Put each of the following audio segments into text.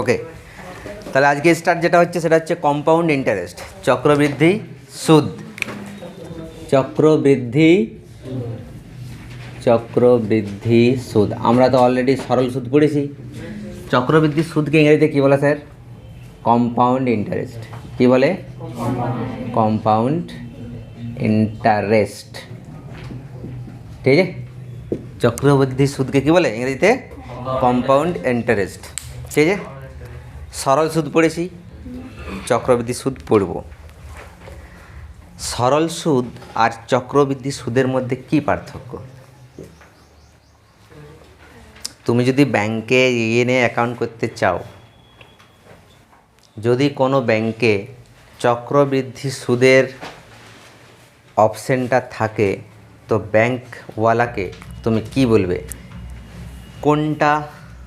ওকে তাহলে আজকে স্টার্ট যেটা হচ্ছে সেটা হচ্ছে কম্পাউন্ড ইন্টারেস্ট চক্রবৃদ্ধি, সুদ। চক্রবৃদ্ধি চক্রবৃদ্ধি, সুদ। আমরা তো অলরেডি সরল সুদ পড়েছি। চক্রবৃদ্ধি সুদকে ইংরেজিতে কী বলে স্যার? কম্পাউন্ড ইন্টারেস্ট কী বলে? কম্পাউন্ড ইন্টারেস্ট ঠিক আছে? চক্রবৃদ্ধি সুদকে কী বলে ইংরেজিতে? কম্পাউন্ড ইন্টারেস্ট ঠিক আছে? সরল সুদ পড়েছি, চক্রবৃদ্ধি সুদ পড়ব। সরল সুদ আর চক্রবৃদ্ধি সুদের মধ্যে কি পার্থক্য? তুমি যদি ব্যাংকে ইএনএ অ্যাকাউন্ট করতে চাও, যদি কোনো ব্যাংকে চক্রবৃদ্ধি সুদের অপশানটা থাকে, তো ব্যাংকওয়ালাকে তুমি কি বলবে? কোনটা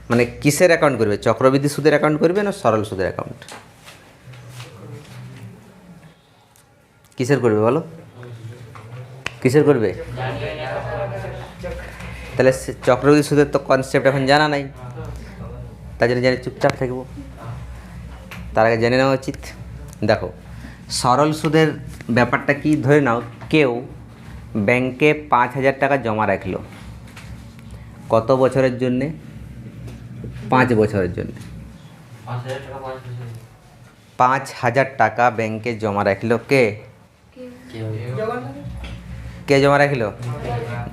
মানে কিসের অ্যাকাউন্ট করবে? চক্রবৃদ্ধি সুদের অ্যাকাউন্ট করবে না সরল সুদের অ্যাকাউন্ট কিসের করবে বলো? কিসের করবে? তাহলে চক্রবৃদ্ধি সুদের তো কনসেপ্ট এখন জানা নাই। তার জন্য জানি চুপচাপ থাকব। তার আগে জেনে নেওয়া উচিত। দেখো, সরল সুদের ব্যাপারটা কি ধরে নাও, কেউ ব্যাংকে পাঁচ হাজার টাকা জমা রাখল। কত বছরের জন্যে? পাঁচ বছরের জন্য। পাঁচ হাজার টাকা ব্যাংকে জমা রাখল কে? কে জমা রাখল?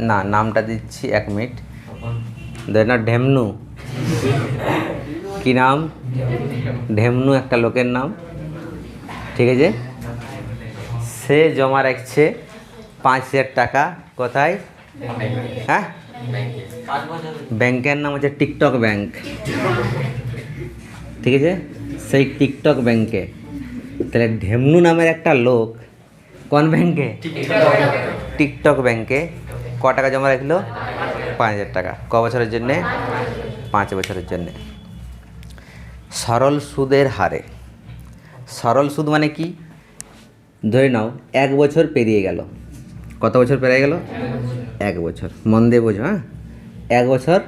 না নামটা দিচ্ছি এক মিনিট। ধরে নাও ঢেমনু। কি নাম? ঢেমনু একটা লোকের নাম। ঠিক আছে? সে জমা রাখছে পাঁচ হাজার টাকা। কোথায়? হ্যাঁ? ব্যাংকের নাম হচ্ছে টিকটক ব্যাংক। ঠিক আছে? সেই টিকটক ব্যাংকে। তাহলে ঢেমনু নামের একটা লোক কোন ব্যাংকে? টিকটক ব্যাংকে। ক টাকা জমা রাখল? পাঁচ হাজার টাকা। ক বছরের জন্যে? পাঁচ বছরের জন্যে। সরল সুদের হারে। সরল সুদ মানে কি? ধরে নাও, এক বছর পেরিয়ে গেল। কত বছর পেরিয়ে গেল? এক বছর। মন দিয়ে বোঝো হ্যাঁ? এক বছর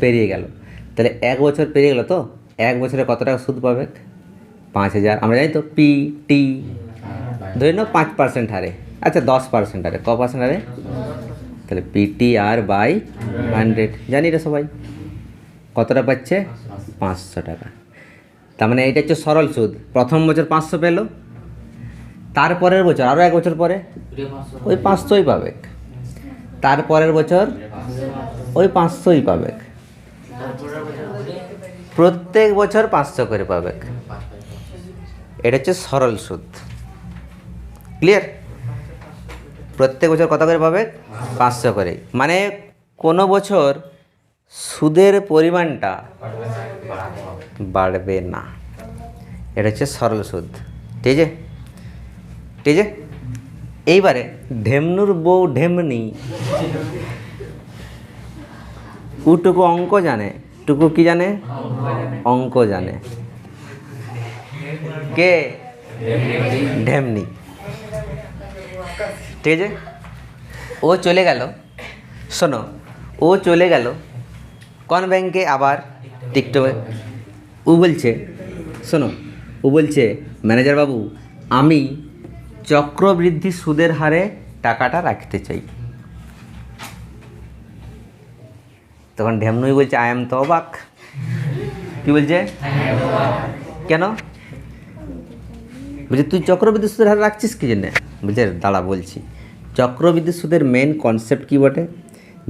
পেরিয়ে গেল। তাহলে এক বছর পেরিয়ে গেল তো? এক বছরে কত টাকা সুদ পাবে? পাঁচ হাজার। আমরা জানি তো পি টি ধরে নাও পাঁচ পার্সেন্ট হারে। আচ্ছা দশ পার্সেন্ট হারে। ক পার্সেন্ট হারে? তাহলে পিটি আর বাই হান্ড্রেড জানি রে সবাই। কতটা পাচ্ছে? পাঁচশো টাকা। তার মানে এটা হচ্ছে সরল সুদ। প্রথম বছর পাঁচশো পেল। তারপরের বছর আরও এক বছর পরে? ওই পাঁচশোই পাবে। তারপরের বছর ওই পাঁচশোই পাবে। প্রত্যেক বছর পাঁচশো করে পাবে। এটা হচ্ছে সরল সুদ। ক্লিয়ার প্রত্যেক বছর কত করে পাবে? পাঁচশো করে। মানে কোনো বছর সুদের পরিমাণটা বাড়বে না। এটা হচ্ছে সরল সুদ। ঠিক আছে? ঠিক আছে? এইবারে ঢেমনুর বউ ঢেমনি। উটুকু অঙ্ক জানে। টুকু কি জানে? অঙ্ক জানে। কে? ঢেমনি। ঠিক আছে? ও চলে গেল। শোনো, ও চলে গেল। কোন ব্যাংকে? আবার টিকটকে। ও বলছে, শোনো, ও বলছে ম্যানেজার বাবু আমি চক্রবৃদ্ধি সুদের হারে টাকাটা রাখতে চাই। তখন ঢেমনুই বলছে আই এম তো অবাক কি বলছে? কেন? বলছে, তুই চক্রবৃদ্ধি সুদের হার রাখছিস কি জন্যে? বলছে, দাঁড়া, বলছি। চক্রবৃদ্ধি সুদের মেন কনসেপ্ট কী বটে?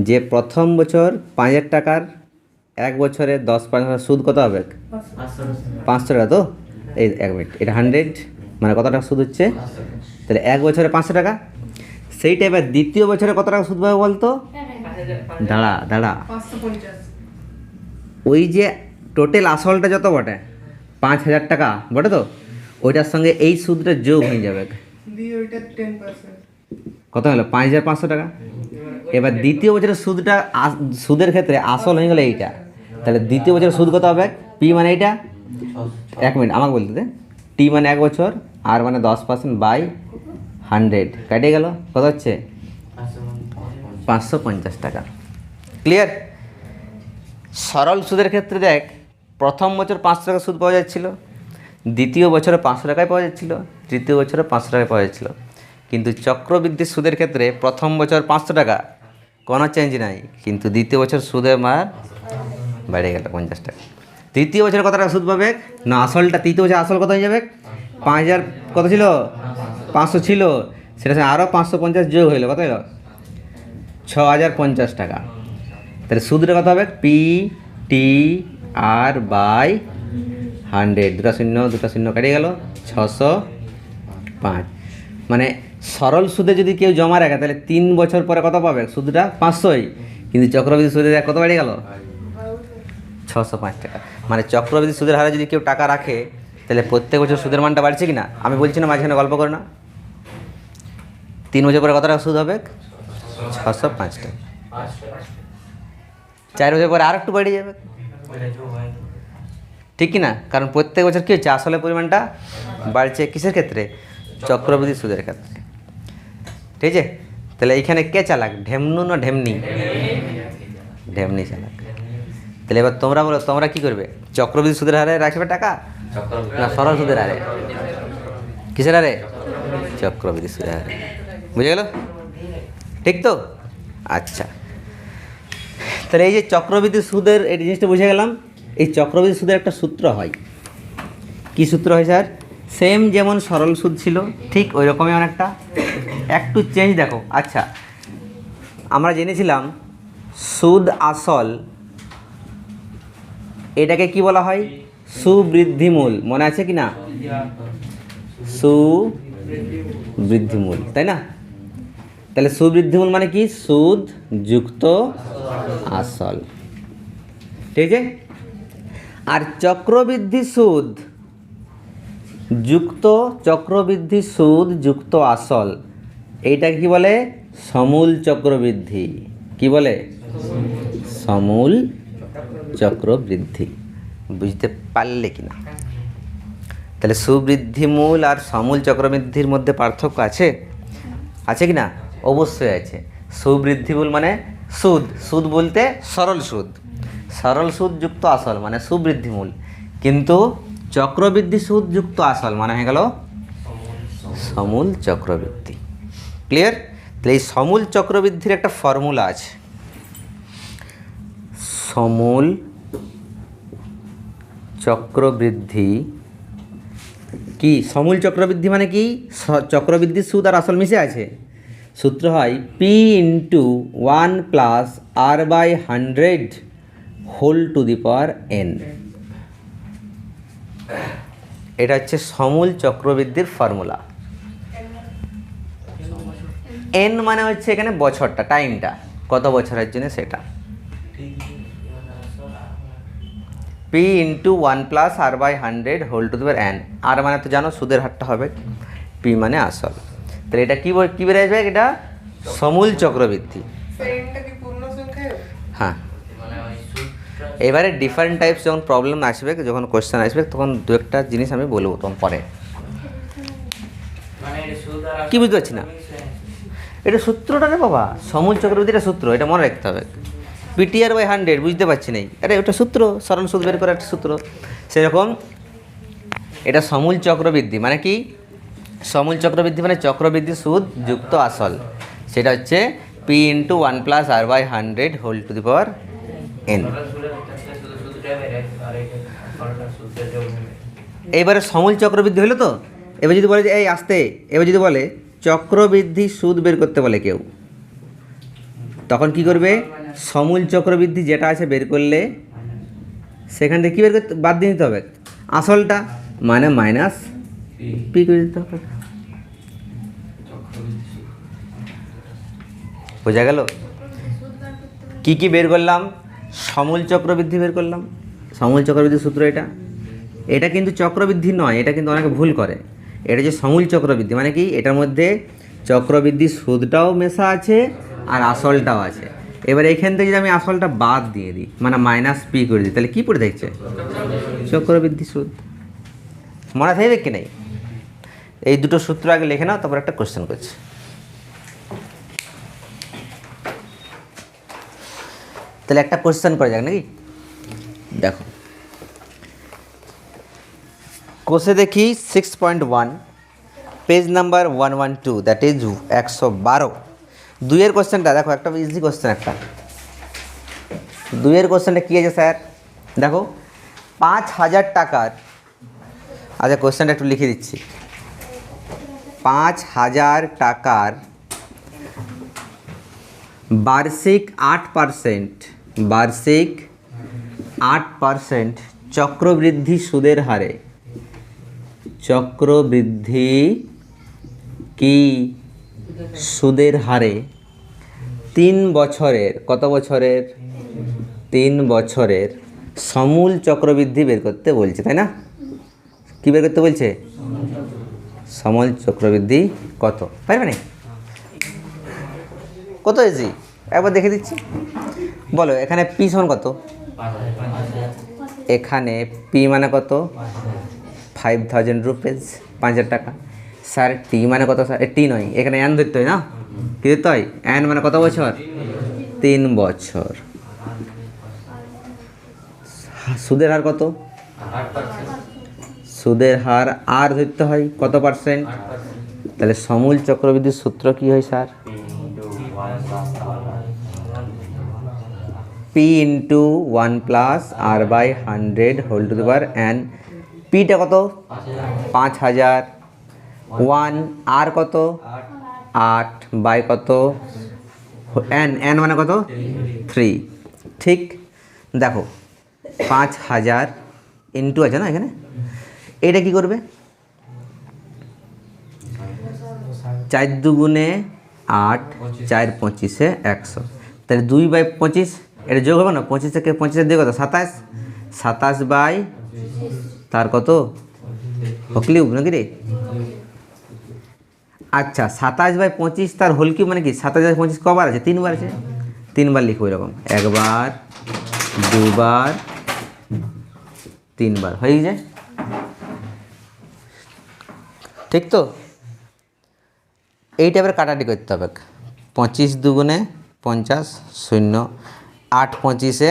যে প্রথম বছর পাঁচ হাজার টাকার এক বছরে দশ পার্সেন্ট সুদ কত হবে? পাঁচশো টাকা। তো? এই এক মিনিট, এটা হান্ড্রেড মানে কত টাকা সুদ হচ্ছে? তাহলে এক বছরে পাঁচশো টাকা? সেই টাইপের দ্বিতীয় বছরে কত টাকা সুদ পাবে বলতো? দাঁড়া দাঁড়া। ওই যে টোটাল আসলটা যত বটে পাঁচ হাজার টাকা বটে তো? ওইটার সঙ্গে এই সুদটা যোগ হয়ে যাবে। কত হলো? পাঁচ হাজার পাঁচশো টাকা? এবার দ্বিতীয় বছরের সুদটা আস- সুদের ক্ষেত্রে আসল হয়ে গেলো এইটা। তাহলে দ্বিতীয় বছরের সুদ কত হবে? পি মানে এইটা? এক মিনিট আমাকে বলতে দে। টি মানে এক বছর আর মানে দশ পার্সেন্ট বাই হান্ড্রেড। কেটে গেল? কত হচ্ছে? পাঁচশো পঞ্চাশ টাকা। ক্লিয়ার? সরল সুদের ক্ষেত্রে দেখ, প্রথম বছর পাঁচশো টাকা সুদ পাওয়া যাচ্ছিল, দ্বিতীয় বছরে পাঁচশো টাকায় পাওয়া যাচ্ছিল, তৃতীয় বছরে পাঁচশো টাকায় পাওয়া যাচ্ছিল। কিন্তু চক্রবৃদ্ধি সুদের ক্ষেত্রে প্রথম বছর পাঁচশো টাকা, কোনো চেঞ্জ নাই। কিন্তু দ্বিতীয় বছর সুদের মার বেড়ে গেল পঞ্চাশ টাকা। তৃতীয় বছর কত টাকা সুদ পাবে? না, আসলটা, তৃতীয় বছর আসল কত হয়ে যাবে? পাঁচ হাজার, কত ছিল? পাঁচশো ছিল সেটা আরও পাঁচশো পঞ্চাশ যোগ হইল কত হলো ছ হাজার পঞ্চাশ টাকা। তাহলে সুদটা কত হবে? P T R by hundred দুটা শূন্য দুটা শূন্য কেটে গেল ছশো পাঁচ। মানে সরল সুদে যদি কেউ জমা রাখে তাহলে তিন বছর পরে কত পাবে? সুদটা পাঁচশোই। কিন্তু চক্রবৃদ্ধি সুদে দেখ কত বেড়ে গেল? ছশো পাঁচ টাকা। মানে চক্রবৃদ্ধি সুদের হারে যদি কেউ টাকা রাখে তাহলে প্রত্যেক বছর সুদের মানটা বাড়ছে কি না? আমি বলছি না মাঝখানে গল্প করে না। তিন বছর পরে কত টাকা সুদ হবে? ছশো পাঁচ টাকা চার বছর পরে আর একটু বেড়ে যাবে। ঠিক কি না? কারণ প্রত্যেক বছর কী হচ্ছে? আসলে পরিমাণটা বাড়ছে কিসের ক্ষেত্রে? চক্রবৃদ্ধি সুদের ক্ষেত্রে। ঠিক আছে? তাহলে এইখানে কে চালাক? ঢেমনু না ঢেমনি? ঢেমনি চালাক। তাহলে এবার তোমরা বলো, তোমরা কি করবে? চক্রবৃদ্ধি সুদের হারে রাখবে টাকা? না, সরল সুদের হারে কিসের হারে চক্রবৃদ্ধি সুদের হারে বুঝে গেল? ঠিক তো? আচ্ছা। তাহলে এই যে চক্রবৃদ্ধি সুদের এই জিনিসটা বুঝে গেলাম, এই চক্রবৃদ্ধি সুদের একটা সূত্র হয়। কি সূত্র হয় স্যার? সেম যেমন সরল সুদ ছিল, ঠিক ওই রকমই অনেকটা। একটু চেঞ্জ দেখো। আচ্ছা আমরা জেনেছিলাম সুদ আসল, এটাকে কি বলা হয়? সুবৃদ্ধিমূল, মনে আছে কি না সুবৃদ্ধিমূল, তাই না? তাহলে সুবৃদ্ধিমূল মানে কি? সুদ যুক্ত আসল। ঠিক আছে? আর চক্রবৃদ্ধি সুদ, যুক্ত চক্রবৃদ্ধি সুদ, যুক্ত আসল এইটা কি বলে? সমূল চক্রবৃদ্ধি। কি বলে? সমূল চক্রবৃদ্ধি। বুঝতে পারলে কি না? তাহলে সুবৃদ্ধিমূল আর সমূল চক্রবৃদ্ধির মধ্যে পার্থক্য আছে? আছে কি না? অবশ্যই আছে। সুবৃদ্ধিমূল মানে সুদ। সুদ বলতে সরল সুদ। সরল সুদ যুক্ত আসল মানে সুবৃদ্ধিমূল। কিন্তু চক্রবৃদ্ধি সুদ যুক্ত আসল মানে হয়ে গেল সমূল চক্রবৃদ্ধি। ক্লিয়ার তাহলে এই সমূল চক্রবৃদ্ধির একটা ফর্মুলা আছে। সমূল চক্রবৃদ্ধি কি? সমূল চক্রবৃদ্ধি মানে কি? চক্রবৃদ্ধির সুদ আর আসল মিশে আছে। সূত্র হয় P into one plus R by hundred whole to the power N এটা হচ্ছে সমূল চক্রবৃদ্ধির ফর্মুলা। এন মানে হচ্ছে এখানে বছরটা টাইমটা কত বছরের জন্য সেটা? P into one plus R by hundred whole to দিবার এন আর মানে তো জানো, সুদের হারটা হবে। পি মানে আসল। তাহলে এটা কী কী বেড়ে আসবে এটা? সমূল চক্রবৃদ্ধি। হ্যাঁ। এবারে ডিফারেন্ট টাইপস যখন প্রবলেম আসবে, যখন কোয়েশ্চেন আসবে, তখন দু একটা জিনিস আমি বলব তখন পরে। কি বুঝতে পারছি না? এটা সূত্রটা রে বাবা। সমূল চক্রবর্তীটা সূত্র, এটা মনে রাখতে হবে। পিটিআর বাই হান্ড্রেড বুঝতে পারছি নাই। আরে, ওটা সূত্র সরল সুদ বের করার একটা সূত্র। সেরকম, এটা সমূল চক্রবৃদ্ধি মানে কি? সমূল চক্রবৃদ্ধি মানে চক্রবৃদ্ধি সুদ যুক্ত আসল। সেটা হচ্ছে P into one plus R by hundred whole to the power N এবারে সমূল চক্রবৃদ্ধি হলো তো? এবার যদি বলে যে, এই আসতে, এবার যদি বলে চক্রবৃদ্ধি সুদ বের করতে বলে কেউ তখন কি করবে? সমূল চক্রবৃদ্ধি যেটা আছে বের করলে সেখান থেকে কী বের করতে বাদ দিয়ে দিতে হবে। আসলটা মানে মাইনাস পি করে দিতে হবে। বোঝা গেল? কি কি বের করলাম? সমূল চক্রবৃদ্ধি বের করলাম। সমূল চক্রবৃদ্ধি সূত্র এটা। এটা কিন্তু চক্রবৃদ্ধি নয়, এটা কিন্তু অনেকে ভুল করে। এটা যে সমূল চক্রবৃদ্ধি মানে কি? এটার মধ্যে চক্রবৃদ্ধি সুদটাও মেশা আছে আর আসলটাও আছে। এবার এখান থেকে যদি আমি আসলটা বাদ দিয়ে দিই মানে মাইনাস পি করে দিই, তাহলে কী পড়ে দেখছে? চক্রবৃদ্ধি সুদ। মনে থাকবে কি নেই? এই দুটো সূত্র আগে লিখে নাও, তারপর একটা কোশ্চেন করছি। তাহলে একটা কোশ্চেন করা যাক নাকি? দেখো। কোষে দেখি six point one page number one one two that is একশো বারো। দুইয়ের কোশ্চেনটা, দেখো, একটা ইজি কোশ্চেন একটা। দুইয়ের কোশ্চেনটা কী আছে, স্যার? দেখো, পাঁচ হাজার টাকার আচ্ছা কোশ্চেনটা একটু লিখে দিচ্ছি। পাঁচ হাজার টাকার বার্ষিক আট পারসেন্ট বার্ষিক আট পারসেন্ট চক্রবৃদ্ধি সুদের হারে। চক্রবৃদ্ধি কি? সুদের হারে তিন বছরের, কত বছরের? তিন বছরের সমূল চক্রবৃদ্ধি বের করতে বলছে, তাই না? কি বের করতে বলছে? সমূল চক্রবৃদ্ধি কত? পারবে না কত এসি একবার দেখে দিচ্ছি। বলো, এখানে পি সমান কত? এখানে পি মানে কত? ফাইভ থাউজেন্ড রুপিস পাঁচ হাজার টাকা। স্যার, টি মানে কত স্যার? টি নয়, এখানে অ্যান ধরতে হয় না? কি ধরতে হয়? অ্যান মানে কত বছর? তিন বছর। সুদের হার কত? সুদের হার আর ধরতে হয় কত পার্সেন্ট? তাহলে সমূল চক্রবৃদ্ধির সূত্র কি হয় sir? P into one plus R by hundred whole to the power পিটা কত? পাঁচ হাজার। ওয়ান আর কত? আট. বাই কত? এন এন মানে কত? থ্রি ঠিক? দেখো পাঁচ হাজার ইন্টু আছে না এখানে? এটা কি করবে? চার দুগুণে আট চার পঁচিশে একশো। তাহলে দুই বাই পঁচিশ এটা যোগ হবে না? পঁচিশ থেকে পঁচিশের দিয়ে কত? সাতাশ? সাতাশ বাই তার কত? হকলিউব নাকি রে? আচ্ছা সাতাশ বাই পঁচিশ তার হোল কিউব মানে কি? সাতাশ বাই পঁচিশ কবার আছে? তিনবার আছে? তিনবার লিখব এরকম। একবার, দুবার, তিনবার। হয়ে যায় ঠিক তো? এই টাইপের কাটাটি করতে হবে। পঁচিশ দুগুণে পঞ্চাশ শূন্য, আট পঁচিশে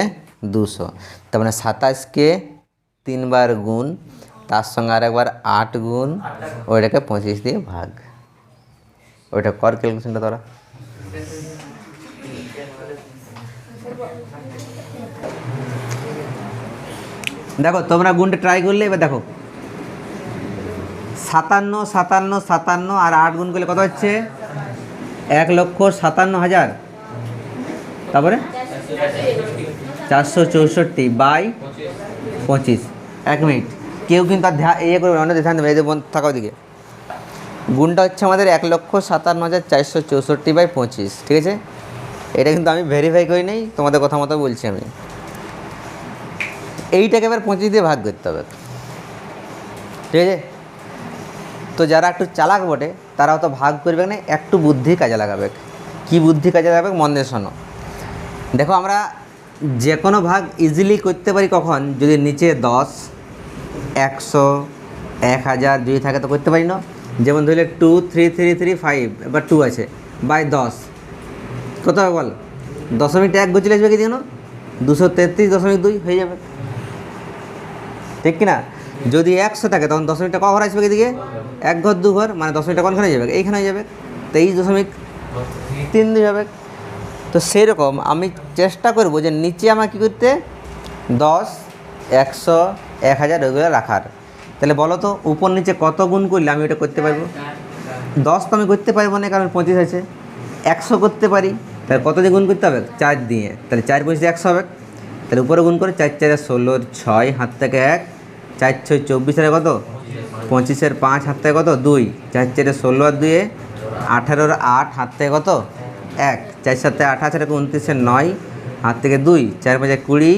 দুশো। তার মানে সাতাশকে তিনবার গুণ, তার সঙ্গে আরেকবার আট গুণ, ওইটাকে পঁচিশ দিয়ে ভাগ। ওইটা কর ক্যালকুলেশনটা তোরা দেখো, তোমরা গুণটা ট্রাই করলে, এবার দেখো। সাতান্ন সাতান্ন সাতান্ন আর আট গুণ করলে কত হচ্ছে? এক লক্ষ সাতান্ন হাজার। তারপরে? চারশো চৌষট্টি বাই পঁচিশ। এক মিনিট। কেউ কিন্তু আর ইয়ে করবে অন্য ধ্যান দেবে এদের বন্ধ থাকা ওদিকে গুণটা হচ্ছে আমাদের এক লক্ষ সাতান্ন হাজার চারশো চৌষট্টি বাই পঁচিশ, ঠিক আছে? এটা কিন্তু আমি ভেরিফাই করি নাই, তোমাদের কথা মতো বলছি আমি। এইটাকে এবার পঁচিশ দিয়ে ভাগ করতে হবে। ঠিক আছে? তো যারা একটু চালাক বটে তারা অত ভাগ করবে না, একটু বুদ্ধি কাজে লাগাবে। কি বুদ্ধি কাজে লাগাবে মন শোনো। দেখো, আমরা যে কোনো ভাগ ইজিলি করতে পারি কখন? যদি নিচে দশ, একশো, এক হাজার, যদি থাকে তো করতে পারি না। যেমন ধরলে two three three three five এবার টু আছে বাই দশ। কত হবে বল? দশমিকটা এক গছিলে আসবে কি যেন? দুশো তেত্রিশ দশমিক দুই হয়ে যাবে। ঠিক কিনা? যদি একশো থাকে, তখন দশমিকটা ক আসবে এদিকে? এক ঘর দু ঘর মানে দশমিকটা কোনখানে যাবে? এইখানে যাবে। তেইশ দশমিক তিন দুই হবে। তো সেরকম আমি চেষ্টা করব যে নিচে আমার কী করতে? দশ, একশো, এক হাজার, ওইগুলো রাখার। তাহলে বলো তো, উপর নিচে কত গুণ করলে আমি ওটা করতে পারব? দশ তো আমি করতে পারব না, কারণ পঁচিশ আছে। একশো করতে পারি, তাহলে কত দিয়ে গুণ করতে হবে? চার দিয়ে। তাহলে চার পঁচিশে একশো হবে। তাহলে উপরে গুণ করে চার চারে ষোলোর ছয়, হাত থেকে এক, চার ছয় চব্বিশের কত? পঁচিশের পাঁচ, হাত থেকে কত? দুই। চার চারে ষোলো আর দুয়ে আঠারোর আট, হাত থেকে কত? এক। চার সাথে আঠাশ আর উনত্রিশের নয়, হাত থেকে দুই। চার পাঁচে কুড়ি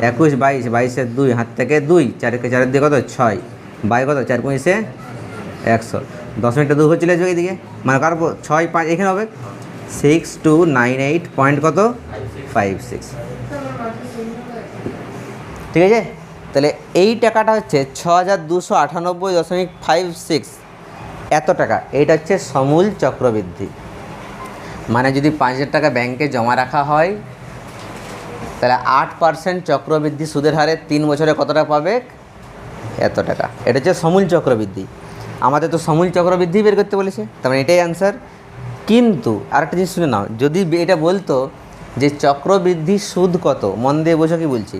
একুশ, বাইশ, বাইশের দুই, হাত থেকে দুই, চারকে চারের দিকে কত? ছয়। বাই কত? চার পঁচিশে একশো। দশ মিনিটটা দু হচ্ছিল এদিকে। মানে কার ছয় পাঁচ, এখানে হবে। Six two nine eight point কত? Five six. ঠিক আছে? তাহলে এই টাকাটা হচ্ছে ছ হাজার দুশো আটানব্বই দশমিক ফাইভ সিক্স। এত টাকা। এইটা হচ্ছে সমূল চক্রবৃদ্ধি। মানে যদি পাঁচ হাজার টাকা ব্যাংকে জমা রাখা হয় তাহলে আট পার্সেন্ট চক্রবৃদ্ধি সুদের হারে তিন বছরে কত টাকা পাবে? এত টাকা। এটা হচ্ছে সমূল চক্রবৃদ্ধি। আমাদের তো সমূল চক্রবৃদ্ধি বের করতে বলেছে। তার মানে এটাই অ্যান্সার কিন্তু আরেকটা জিনিস শুনে নাও। যদি এটা বলতো যে চক্রবৃদ্ধি সুদ কত, মন দিয়ে বোঝো কি বলছি?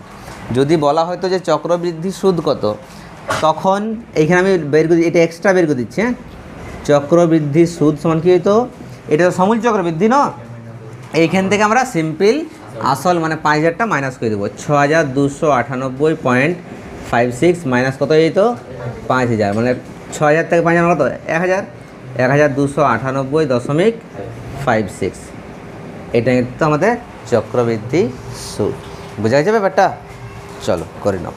যদি বলা হয়তো যে চক্রবৃদ্ধি সুদ কত, তখন এইখানে আমি বের করে এটা এক্সট্রা বের করে দিচ্ছি হ্যাঁ? চক্রবৃদ্ধি সুদ সমান কী হতো এটা তো সমূল চক্রবৃদ্ধি, না? এইখান থেকে আমরা সিম্পল আসল মানে পাঁচ হাজারটা মাইনাস করে দেবো। ছ হাজার দুশো আটানব্বই পয়েন্ট ফাইভ সিক্স মাইনাস কত এই তো? পাঁচ হাজার। মানে ছ হাজার থেকে পাঁচ হাজার কত? এক হাজার। এক হাজার দুশো আটানব্বই দশমিক ফাইভ সিক্স এটা কিন্তু আমাদের চক্রবৃদ্ধি সুদ বোঝা যাবে ব্যাপারটা? চলো, করে নাও।